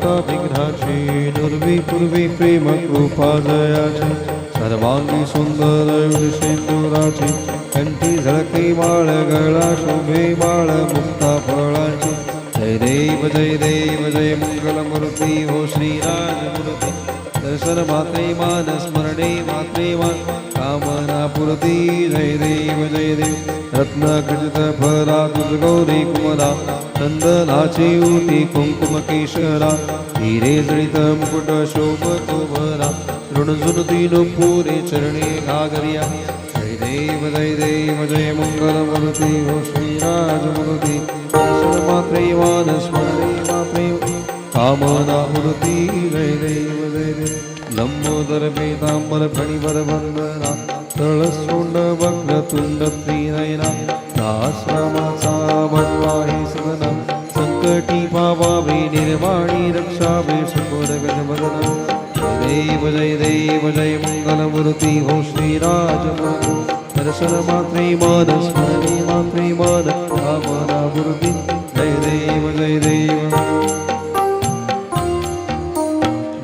माता विघ्नाची दुर्वी पूर्वी प्रेम कृपा जयाची सर्वांगी सुंदर सिंदुराची कंठी झळके माळ गळा शोभे माळ मुक्ता फळाची. जय देव जय देव जय मंगलमूर्ती हो श्रीराजमूर्ती दर्शन मात्रे मान स्मरणे मात्रे मान. कामना पुरती जय देव जय देव. रत्न खचित फरा तुझ गौरी कुमरा चंदनाची उटी कुंकुम केशरा. हिरे जळित मुकुट शोभतो भरा ऋण तीन पुरे चरणे घागरिया. जय देव जय देव जय मंगलमूर्ती हो श्रीराजमूर्ती दर्शन मात्रे मान स्मरणे मात्रे कामना मूर्ती जय देव. जय देव लंबोदर पेतांबर फणिवर वंदना तळ सोंड वक्र तुंड त्रिनयना दाश्रमाचा भटवाही सदना संकटी पावावे निर्वाणी रक्षावे सुखोर गजबदना देव जय देव जय मंगलमूर्ती हो श्रीराजमूर्ती दर्शन मात्रे मान स्मरणे मात्रे मान कामना मूर्ती जय देव जय देव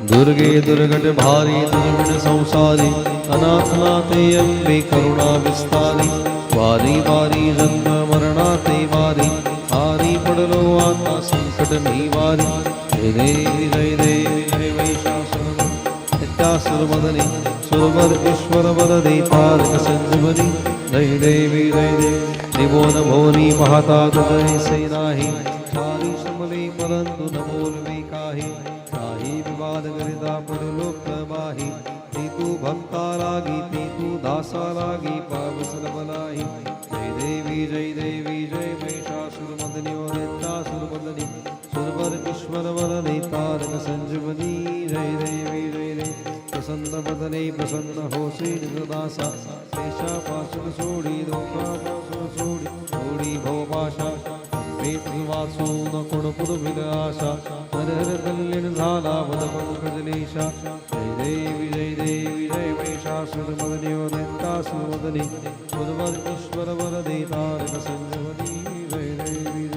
दुर्गे दुर्गट भारी दुर्गण संसारी अनाथनाथे अम्बे करुणा विस्तारी वारी वारी जन्म मरणाते वारी हारी पडलो आता संकट निवारी. जय देवी जय देवी जय वैशासन नित्यासुरमदनी सुरवर ईश्वर वरदे पारक संजीवनी. जय देवी जय देवी त्रिभुवन भोरी पाहता तुझे से नाही चारी समले परंतु न बोलवे काही. काही विवाद करिता परलोक प्रवाही ती तू भक्ता लागी ती तू दासा लागी पावसल बलाई जय देवी जय देवी जय महिषासुर मदनी वनितासुर मदनी सुरवर ईश्वर वरदे तारक संजीवनी. जय देवी जय देवी प्रसन्न बदने प्रसन्न होशी दासा शेषा पासून सोडी दुःखा भेट वाचून कोण पुरविल आशा. हर हर कल्याण झाला वद पंकजलेशा जय देवी जय देवी जय महिषासुर मदनी वनितासुर मदनी सुरवर ईश्वर वरदे तारक संजीवनी जय देवी जय देवी